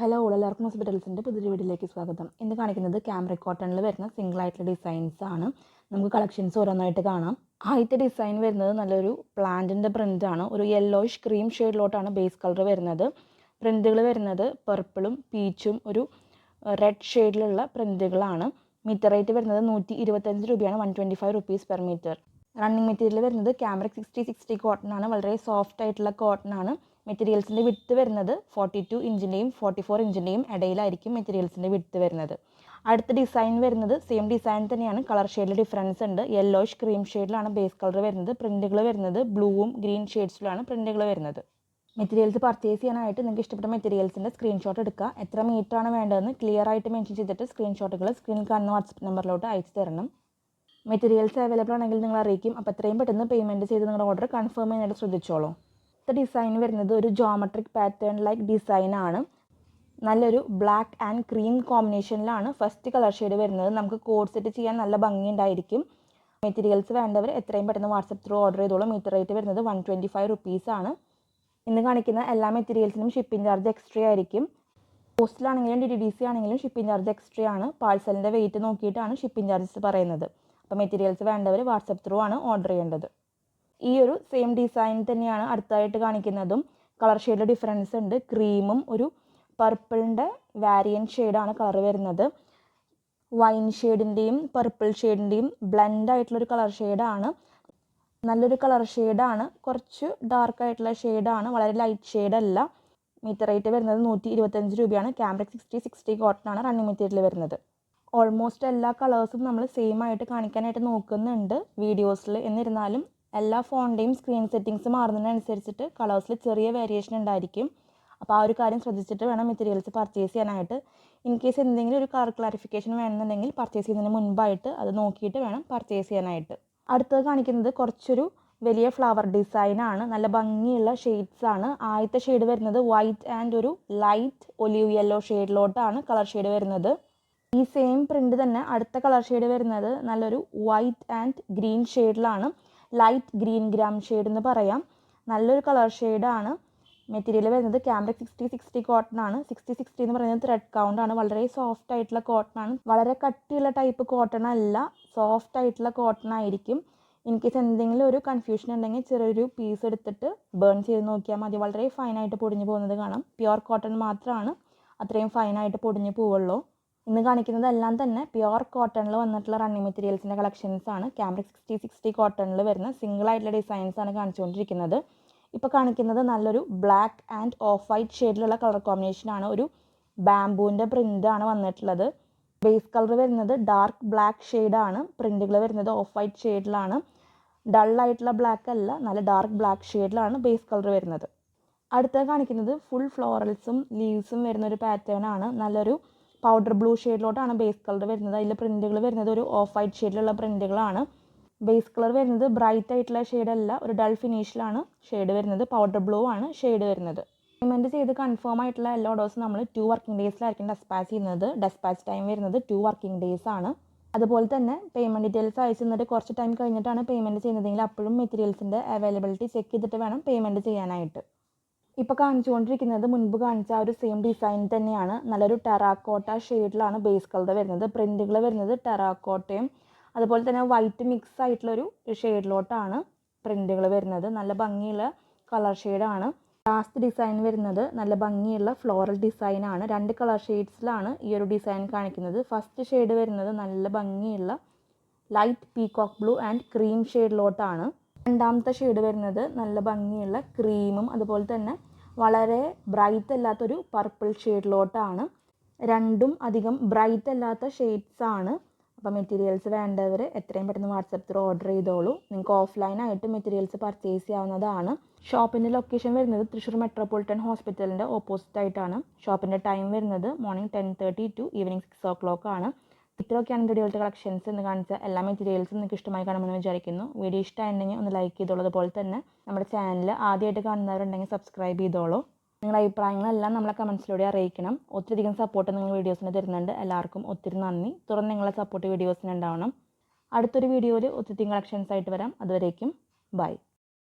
Hello എല്ലാവർക്കും ഹോസ്പിറ്റൽസിന്റെ പുതിയ വീഡിയോയിലേക്ക് സ്വാഗതം. ഇന്ന് കാണിക്കുന്നത് ക്യാമറ കോട്ടണിൽ വരുന്ന സിംഗിൾ ആയിട്ടുള്ള ഡിസൈൻസ് ആണ്. നമുക്ക് കളക്ഷൻസ് ഓരോന്നായിട്ട് കാണാം. ആദ്യത്തെ ഡിസൈൻ വരുന്നത് നല്ലൊരു പ്ലാന്റിന്റെ പ്രിന്റ് ആണ്. ഒരു യെല്ലോയിഷ് ക്രീം ഷെയ്ഡിലോട്ടാണ് ബേസ് കളർ വരുന്നത്. പ്രിന്റുകൾ വരുന്നത് പർപ്പിളും പീച്ചും ഒരു റെഡ് ഷെയ്ഡിലുള്ള പ്രിന്റുകളാണ് മീറ്റർ റേറ്റ് വരുന്നത് നൂറ്റി ഇരുപത്തഞ്ച് രൂപയാണ് one twenty five rupees per metre running material വരുന്നത് ക്യാമറ സിക്സ്റ്റി സിക്സ്റ്റി കോട്ടൺ ആണ്. വളരെ സോഫ്റ്റ് ആയിട്ടുള്ള കോട്ടൺ ആണ്. മെറ്റീരിയൽസിന്റെ വിട്ത് വരുന്നത് ഫോർട്ടി ടു ഇഞ്ചിന്റെയും ഫോർട്ടി ഫോർ ഇഞ്ചിന്റെയും ഇടയിലായിരിക്കും മെറ്റീരിയൽസിന്റെ വിട്ത് വരുന്നത്. അടുത്ത ഡിസൈൻ വരുന്നത് സെയിം ഡിസൈൻ തന്നെയാണ്. കളർ ഷെയ്ഡിൽ ഡിഫറൻസ് ഉണ്ട്. യെല്ലോഷ് ക്രീം ഷെയ്ഡിലാണ് ബേസ് കളർ വരുന്നത്. പ്രിന്റുകൾ വരുന്നത് ബ്ലൂവും ഗ്രീൻ ഷെയ്ഡ്സിലാണ് പ്രിന്റുകൾ വരുന്നത്. മെറ്റീരിയൽസ് പർച്ചേസ് ചെയ്യാനായിട്ട് നിങ്ങൾക്ക് ഇഷ്ടപ്പെട്ട മെറ്റീരിയൽസിന്റെ സ്ക്രീൻഷോട്ട് എടുക്കുക. എത്ര മീറ്റർ ആണ് വേണ്ടതെന്ന് ക്ലിയർ ആയിട്ട് മെൻഷൻ ചെയ്തിട്ട് സ്ക്രീൻഷോട്ടുകൾ സ്ക്രീൻ കാണുന്ന വാട്സപ്പ് നമ്പറിലോട്ട് അയച്ചു തരണം. മെറ്റീരിയൽസ് അവൈലബിൾ ആണെങ്കിൽ നിങ്ങൾ അറിയിക്കും. അപ്പോൾ എത്രയും പെട്ടെന്ന് പേയ്മെന്റ് ചെയ്ത് നിങ്ങളുടെ ഓർഡർ കൺഫേം ചെയ്യാനായിട്ട് ശ്രദ്ധിച്ചോളൂ. അടുത്ത ഡിസൈൻ വരുന്നത് ഒരു ജോമെട്രിക് പാറ്റേൺ ലൈക്ക് ഡിസൈൻ ആണ്. നല്ലൊരു ബ്ലാക്ക് ആൻഡ് ക്രീം കോമ്പിനേഷനിലാണ് ഫസ്റ്റ് കളർ ഷെയ്ഡ് വരുന്നത്. നമുക്ക് കോഡ് സെറ്റ് ചെയ്യാൻ നല്ല ഭംഗിയുണ്ടായിരിക്കും. മെറ്റീരിയൽസ് വേണ്ടവർ എത്രയും പെട്ടെന്ന് വാട്സപ്പ് ത്രൂ ഓർഡർ ചെയ്തോളൂ. മീറ്റർ റേറ്റ് വരുന്നത് വൺ ട്വന്റി ഫൈവ് റുപ്പീസാണ് ഇന്ന് കാണിക്കുന്ന എല്ലാ മെറ്റീരിയൽസിനും ഷിപ്പിംഗ് ചാർജ് എക്സ്ട്രാ ആയിരിക്കും. പോസ്റ്റിലാണെങ്കിലും ഡി ഡി സി ആണെങ്കിലും ഷിപ്പിംഗ് ചാർജ് എക്സ്ട്രാ ആണ്. പാഴ്സലിന്റെ വെയിറ്റ് നോക്കിയിട്ടാണ് ഷിപ്പിംഗ് ചാർജസ് പറയുന്നത്. അപ്പോൾ മെറ്റീരിയൽസ് വേണ്ടവർ വാട്സപ്പ് ത്രൂ ആണ് ഓർഡർ ചെയ്യേണ്ടത്. ഈ ഒരു സെയിം ഡിസൈൻ തന്നെയാണ് അടുത്തായിട്ട് കാണിക്കുന്നതും. കളർ ഷെയ്ഡ് ഡിഫറൻസ് ഉണ്ട്. ക്രീമും ഒരു പർപ്പിളിന്റെ വാരിയൻ ഷെയ്ഡാണ് കളർ വരുന്നത്. വൈൻ ഷെയ്ഡിന്റെയും പർപ്പിൾ ഷെയ്ഡിന്റെയും ബ്ലെൻഡ് ആയിട്ടുള്ളൊരു കളർ ഷെയ്ഡാണ് നല്ലൊരു കളർ ഷെയ്ഡാണ് കുറച്ച് ഡാർക്ക് ആയിട്ടുള്ള ഷെയ്ഡാണ് വളരെ ലൈറ്റ് ഷെയ്ഡല്ല മീറ്റർ റേറ്റ് വരുന്നത് നൂറ്റി ഇരുപത്തഞ്ച് രൂപയാണ്. ക്യാമ്പ്രിക് സിക്സ്റ്റി സിക്സ്റ്റി കോട്ടൺ ആണ് റണ്ണിങ് മെറ്റീരിയൽ വരുന്നത്. ഓൾമോസ്റ്റ് എല്ലാ കളേഴ്സും നമ്മൾ സെയിം ആയിട്ട് കാണിക്കാനായിട്ട് നോക്കുന്നുണ്ട്. വീഡിയോസിൽ എന്നിരുന്നാലും എല്ലാ ഫോണിന്റെയും സ്ക്രീൻ സെറ്റിങ്സ് മാറുന്നതിനനുസരിച്ചിട്ട് കളേഴ്സിൽ ചെറിയ വേരിയേഷൻ ഉണ്ടായിരിക്കും. അപ്പോൾ ആ ഒരു കാര്യം ശ്രദ്ധിച്ചിട്ട് വേണം മെറ്റീരിയൽസ് പർച്ചേസ് ചെയ്യാനായിട്ട്. ഇൻ കേസ് എന്തെങ്കിലും ഒരു കളർ ക്ലാരിഫിക്കേഷൻ വേണമെന്നുണ്ടെങ്കിൽ പർച്ചേസ് ചെയ്യുന്നതിന് മുൻപായിട്ട് അത് നോക്കിയിട്ട് വേണം പർച്ചേസ് ചെയ്യാനായിട്ട്. അടുത്തത് കാണിക്കുന്നത് കുറച്ചൊരു വലിയ ഫ്ലവർ ഡിസൈനാണ് നല്ല ഭംഗിയുള്ള ഷെയ്ഡ്സ് ആണ്. ആദ്യത്തെ ഷെയ്ഡ് വരുന്നത് വൈറ്റ് ആൻഡ് ഒരു ലൈറ്റ് ഒലിവ് യെല്ലോ ഷെയ്ഡിലോട്ടാണ് കളർ ഷെയ്ഡ് വരുന്നത്. ഈ സെയിം പ്രിന്റ് തന്നെ അടുത്ത കളർ ഷെയ്ഡ് വരുന്നത് നല്ലൊരു വൈറ്റ് ആൻഡ് ഗ്രീൻ ഷെയ്ഡിലാണ് ലൈറ്റ് ഗ്രീൻ ഗ്രാം ഷെയ്ഡ് എന്ന് പറയാം. നല്ലൊരു കളർ ഷെയ്ഡാണ് മെറ്റീരിയൽ വരുന്നത് ക്യാമറ സിക്സ്റ്റി സിക്സ്റ്റി കോട്ടൺ ആണ്. സിക്സ്റ്റി സിക്സ്റ്റി എന്ന് പറയുന്നത് ത്രെഡ് കൗണ്ട് ആണ്. വളരെ സോഫ്റ്റ് ആയിട്ടുള്ള കോട്ടൺ ആണ്. വളരെ കട്ടിയുള്ള ടൈപ്പ് കോട്ടൺ അല്ല. സോഫ്റ്റ് ആയിട്ടുള്ള കോട്ടൺ ആയിരിക്കും. ഇൻ കേസ് എന്തെങ്കിലും ഒരു കൺഫ്യൂഷൻ ഉണ്ടെങ്കിൽ ചെറിയൊരു പീസ് എടുത്തിട്ട് ബേൺ ചെയ്ത് നോക്കിയാൽ മതി. വളരെ ഫൈനായിട്ട് പൊടിഞ്ഞു പോകുന്നത് കാണാം. പ്യുവർ കോട്ടൺ മാത്രമാണ്. അത്രയും ഫൈനായിട്ട് പൊടിഞ്ഞു പോവുള്ളൂ. ഇന്ന് കാണിക്കുന്നത് എല്ലാം തന്നെ പ്യുവർ കോട്ടണിൽ വന്നിട്ടുള്ള റണ്ണിങ് മെറ്റീരിയൽസിന്റെ കളക്ഷൻസ് ആണ്. ക്യാമറ സിക്സ്റ്റി സിക്സ്റ്റി കോട്ടണിൽ വരുന്ന സിംഗിൾ ആയിട്ടുള്ള ഡിസൈൻസ് ആണ് കാണിച്ചുകൊണ്ടിരിക്കുന്നത്. ഇപ്പോൾ കാണിക്കുന്നത് നല്ലൊരു ബ്ലാക്ക് ആൻഡ് ഓഫ് വൈറ്റ് ഷെയ്ഡിലുള്ള കളർ കോമ്പിനേഷനാണ് ഒരു ബാംബൂവിന്റെ ആണ് വന്നിട്ടുള്ളത്. ബേസ് കളർ വരുന്നത് ഡാർക്ക് ബ്ലാക്ക് ഷെയ്ഡാണ് പ്രിന്റുകൾ വരുന്നത് ഓഫ് വൈറ്റ് ഷെയ്ഡിലാണ് ഡൾ ആയിട്ടുള്ള ബ്ലാക്ക് അല്ല നല്ല ഡാർക്ക് ബ്ലാക്ക് ഷെയ്ഡിലാണ് ബേസ് കളർ വരുന്നത്. അടുത്ത കാണിക്കുന്നത് ഫുൾ ഫ്ലോറൽസും ലീവ്സും വരുന്ന ഒരു പാറ്റേൺ ആണ്. നല്ലൊരു പൗഡർ ബ്ലൂ ഷെയ്ഡിലോട്ടാണ് ബേസ് കളർ വരുന്നത്. അതിൽ പ്രിന്റുകൾ വരുന്നത് ഒരു ഓഫ് വൈറ്റ് ഷെയ്ഡിലുള്ള പ്രിന്റുകളാണ് ബേസ് കളർ വരുന്നത് ബ്രൈറ്റ് ആയിട്ടുള്ള ഷെയ്ഡല്ല ഒരു ഡൾ ഫിനിഷിലാണ് ഷെയ്ഡ് വരുന്നത്. പൗഡർ ബ്ലൂ ആണ് ഷെയ്ഡ് വരുന്നത്. പേയ്മെന്റ് ചെയ്ത് കൺഫേം ആയിട്ടുള്ള എല്ലാ ഓർഡേഴ്സും നമ്മൾ ടു വർക്കിംഗ് ഡേയ്സിലായിരിക്കും ഡെസ്പാച്ച് ചെയ്യുന്നത്. ഡെസ്പാച്ച് ടൈം വരുന്നത് ടു വർക്കിംഗ് ഡേയ്സ് ആണ്. അതുപോലെ തന്നെ പേയ്മെന്റ് ഡീറ്റെയിൽസ് അയച്ചു തന്നിട്ട് കുറച്ച് ടൈം കഴിഞ്ഞിട്ടാണ് പേയ്മെന്റ് ചെയ്യുന്നതെങ്കിൽ അപ്പോഴും മെറ്റീരിയൽസിന്റെ അവൈലബിലിറ്റി ചെക്ക് ചെയ്തിട്ട് വേണം പേയ്മെന്റ് ചെയ്യാനായിട്ട്. ഇപ്പോൾ കാണിച്ചുകൊണ്ടിരിക്കുന്നത് മുൻപ് കാണിച്ച ആ ഒരു സെയിം ഡിസൈൻ തന്നെയാണ്. നല്ലൊരു ടെറാക്കോട്ട ഷെയ്ഡിലാണ് ബേസ് കളർ വരുന്നത്. പ്രിന്റുകൾ വരുന്നത് ടെറാക്കോട്ടയും അതുപോലെ തന്നെ വൈറ്റ് മിക്സ് ആയിട്ടുള്ളൊരു ഷെയ്ഡിലോട്ടാണ് പ്രിന്റുകൾ വരുന്നത്. നല്ല ഭംഗിയുള്ള കളർ ഷെയ്ഡാണ് ലാസ്റ്റ് ഡിസൈൻ വരുന്നത് നല്ല ഭംഗിയുള്ള ഫ്ലോറൽ ഡിസൈനാണ് രണ്ട് കളർ ഷെയ്ഡ്സിലാണ് ഈ ഒരു ഡിസൈൻ കാണിക്കുന്നത്. ഫസ്റ്റ് ഷെയ്ഡ് വരുന്നത് നല്ല ഭംഗിയുള്ള light peacock blue and cream ഷെയ്ഡിലോട്ടാണ് രണ്ടാമത്തെ ഷെയ്ഡ് വരുന്നത് നല്ല ഭംഗിയുള്ള ക്രീമും അതുപോലെ തന്നെ വളരെ ബ്രൈറ്റ് അല്ലാത്തൊരു പർപ്പിൾ ഷെയ്ഡിലോട്ടാണ് രണ്ടും അധികം ബ്രൈറ്റ് അല്ലാത്ത ഷെയ്ഡ്സ് ആണ്. അപ്പോൾ മെറ്റീരിയൽസ് വേണ്ടവർ എത്രയും പെട്ടെന്ന് വാട്സപ്പ് ത്രൂ ഓർഡർ ചെയ്തോളൂ. നിങ്ങൾക്ക് ഓഫ്ലൈനായിട്ട് മെറ്റീരിയൽസ് പർച്ചേസ് ചെയ്യാവുന്നതാണ്. ഷോപ്പിന്റെ ലൊക്കേഷൻ വരുന്നത് തൃശ്ശൂർ മെട്രോപൊളിറ്റൻ ഹോസ്പിറ്റലിന്റെ ഓപ്പോസിറ്റ് ആയിട്ടാണ്. ഷോപ്പിന്റെ ടൈം വരുന്നത് morning ten thirty to evening six o'clock ആണ്. ഇത്രയൊക്കെയാണ് വീഡിയോയിലത്തെ കളക്ഷൻസ് എന്ന് കാണിച്ച എല്ലാ മെറ്റീരിയൽസും നിങ്ങൾക്ക് ഇഷ്ടമായി കാണുമെന്ന് വിചാരിക്കുന്നു. വീഡിയോ ഇഷ്ടമായിട്ടുണ്ടെങ്കിൽ ഒന്ന് ലൈക്ക് ചെയ്തോളൂ. അതുപോലെ തന്നെ നമ്മുടെ ചാനൽ ആദ്യമായിട്ട് കാണുന്നവരുണ്ടെങ്കിൽ സബ്സ്ക്രൈബ് ചെയ്തോളൂ. നിങ്ങളുടെ അഭിപ്രായങ്ങളെല്ലാം നമ്മളെ കമൻസിലൂടെ അറിയിക്കണം. ഒത്തിരിയധികം സപ്പോർട്ട് നിങ്ങൾ വീഡിയോസിന് തരുന്നുണ്ട്. എല്ലാവർക്കും ഒത്തിരി നന്ദി. തുറന്ന് നിങ്ങളെ സപ്പോർട്ട് വീഡിയോസിന് ഉണ്ടാവണം. അടുത്തൊരു വീഡിയോയിൽ ഒത്തിരി കളക്ഷൻസ് ആയിട്ട് വരാം. അതുവരേക്കും ബൈ